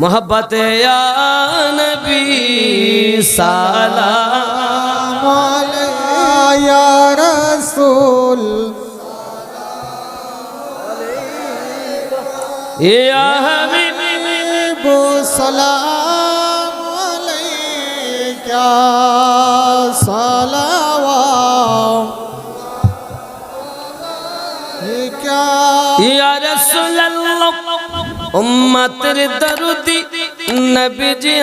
मोहब्बत या नबी सलाम या रसूल या हबीब सलाम अलैका सलावाम क्या या रसूल अल्लाह উম্মতের দরদি নবীজি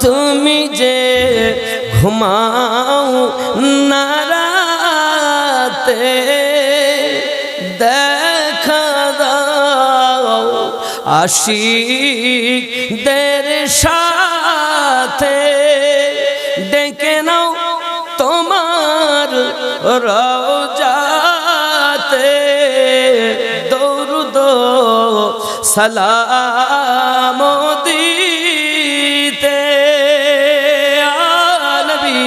তুমি যে ঘুমাও নারাতে দেখা দাও আশিকদের সাথে, ডেকে নাও তোমার রওজাতে সালাম দিতে আনবী।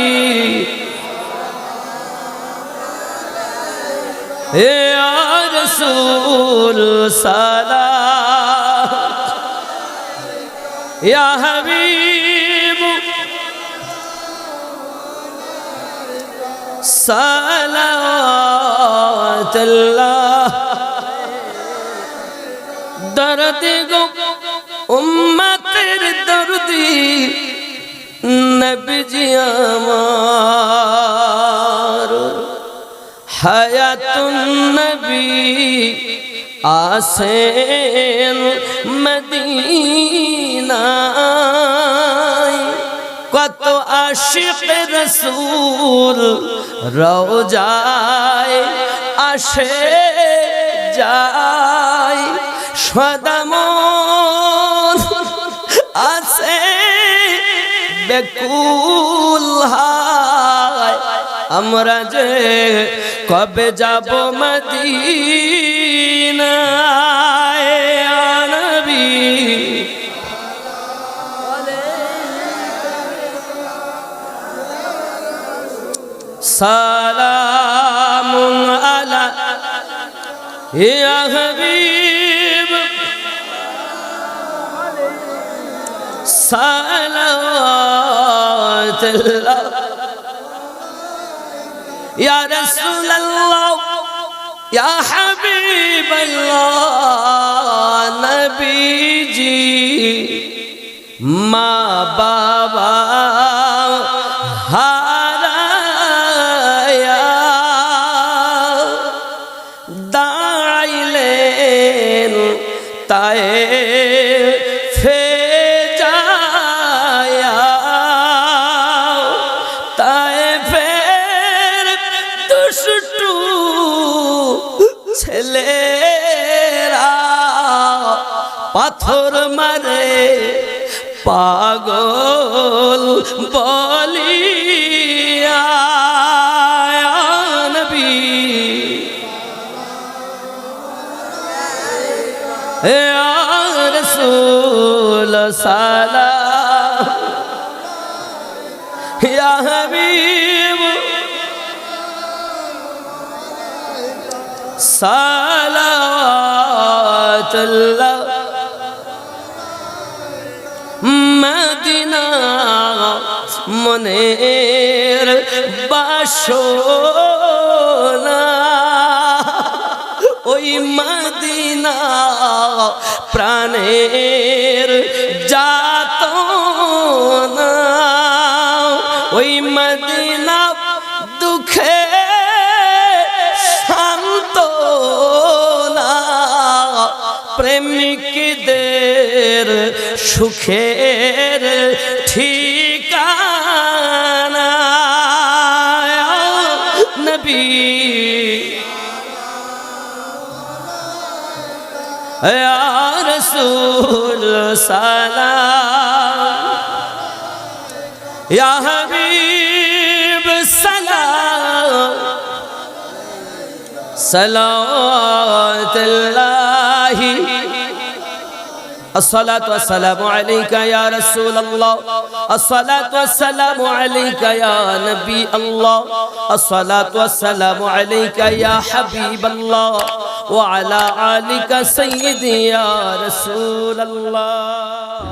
হে রসুল সালাম। ইয়া হাবিব। সালাওয়াতুল্লাহ। দরদ গো, উম্মতের দরদি, নবীজি আমার। হায়াতুন নবী আসেন মদিনায়। কত আশিক রসুল রোজায় আসে যায়। সদামন আছে বেকুল হায়। আমরা যে কবে যাব মদিনায়? নবী সালামুন আলা ইয়া হাবিব। صلوات الله يا رسول الله يا حبيب الله نبي جي ما بابا هارايا داعي لين تائب পাথর মারে পাগল বলিয়া নবী। রসুল ইয়া হাবিব। সালাওয়াতুল্লাহ। মদিনা মনের বাসনা। ওই মদিনা প্রাণের যাত ওই মদিনা দুঃখে শান্ত না নিজের সুখের ঠিকানা। নবী। রসুল সালা হবিব সালা সলা الصلاة والسلام عليك يا رسول الله. الصلاة والسلام عليك يا نبي الله. الصلاة والسلام عليك يا حبيب الله. وعلى آلك سيدي يا رسول الله.